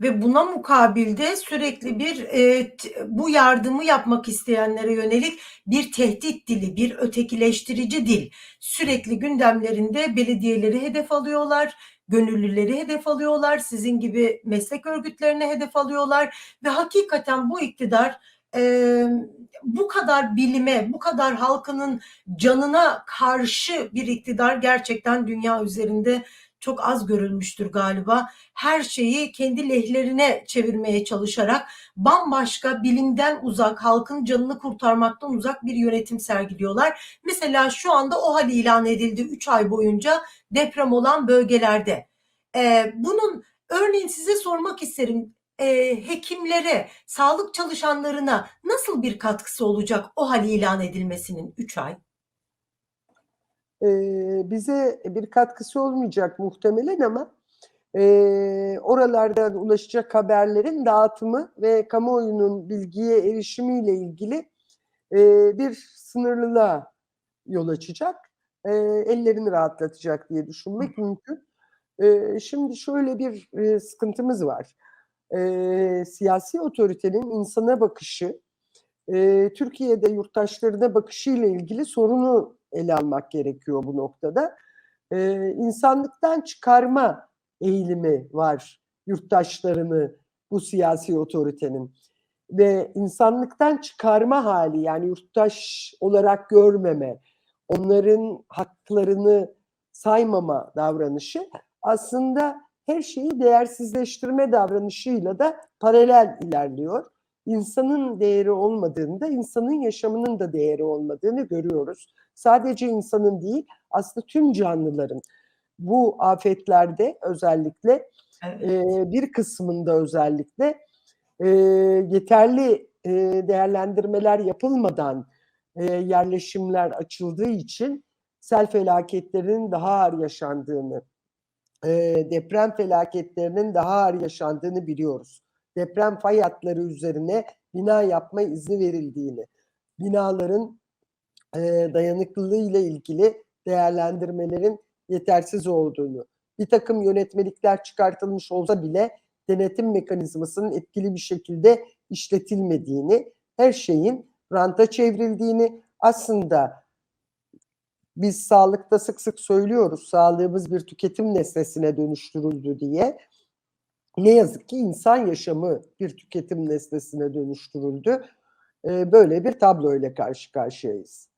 ve buna mukabilde sürekli bir e, bu yardımı yapmak isteyenlere yönelik bir tehdit dili, bir ötekileştirici dil. Sürekli gündemlerinde belediyeleri hedef alıyorlar, gönüllüleri hedef alıyorlar, sizin gibi meslek örgütlerine hedef alıyorlar ve hakikaten bu iktidar e, bu kadar bilime, bu kadar halkının canına karşı bir iktidar gerçekten dünya üzerinde çok az görülmüştür galiba. Her şeyi kendi lehlerine çevirmeye çalışarak bambaşka bilimden uzak, halkın canını kurtarmaktan uzak bir yönetim sergiliyorlar. Mesela şu anda o hal ilan edildi 3 ay boyunca deprem olan bölgelerde. Ee, bunun örneğin size sormak isterim e, hekimlere, sağlık çalışanlarına nasıl bir katkısı olacak o hal ilan edilmesinin 3 ay? E, bize bir katkısı olmayacak muhtemelen ama e, oralardan ulaşacak haberlerin dağıtımı ve kamuoyunun bilgiye erişimiyle ilgili e, bir sınırlılığa yol açacak. E, ellerini rahatlatacak diye düşünmek mümkün. E, şimdi şöyle bir e, sıkıntımız var. E, siyasi otoritenin insana bakışı, e, Türkiye'de yurttaşlarına bakışıyla ilgili sorunu ele almak gerekiyor bu noktada. Ee, insanlıktan çıkarma eğilimi var yurttaşlarını bu siyasi otoritenin ve insanlıktan çıkarma hali yani yurttaş olarak görmeme, onların haklarını saymama davranışı aslında her şeyi değersizleştirme davranışıyla da paralel ilerliyor. İnsanın değeri olmadığında insanın yaşamının da değeri olmadığını görüyoruz sadece insanın değil aslında tüm canlıların bu afetlerde özellikle evet. e, bir kısmında özellikle e, yeterli e, değerlendirmeler yapılmadan e, yerleşimler açıldığı için sel felaketlerinin daha ağır yaşandığını, e, deprem felaketlerinin daha ağır yaşandığını biliyoruz. Deprem fay hatları üzerine bina yapma izni verildiğini, binaların e, dayanıklılığı ile ilgili değerlendirmelerin yetersiz olduğunu, bir takım yönetmelikler çıkartılmış olsa bile denetim mekanizmasının etkili bir şekilde işletilmediğini, her şeyin ranta çevrildiğini, aslında biz sağlıkta sık sık söylüyoruz, sağlığımız bir tüketim nesnesine dönüştürüldü diye. Ne yazık ki insan yaşamı bir tüketim nesnesine dönüştürüldü. Böyle bir tablo ile karşı karşıyayız.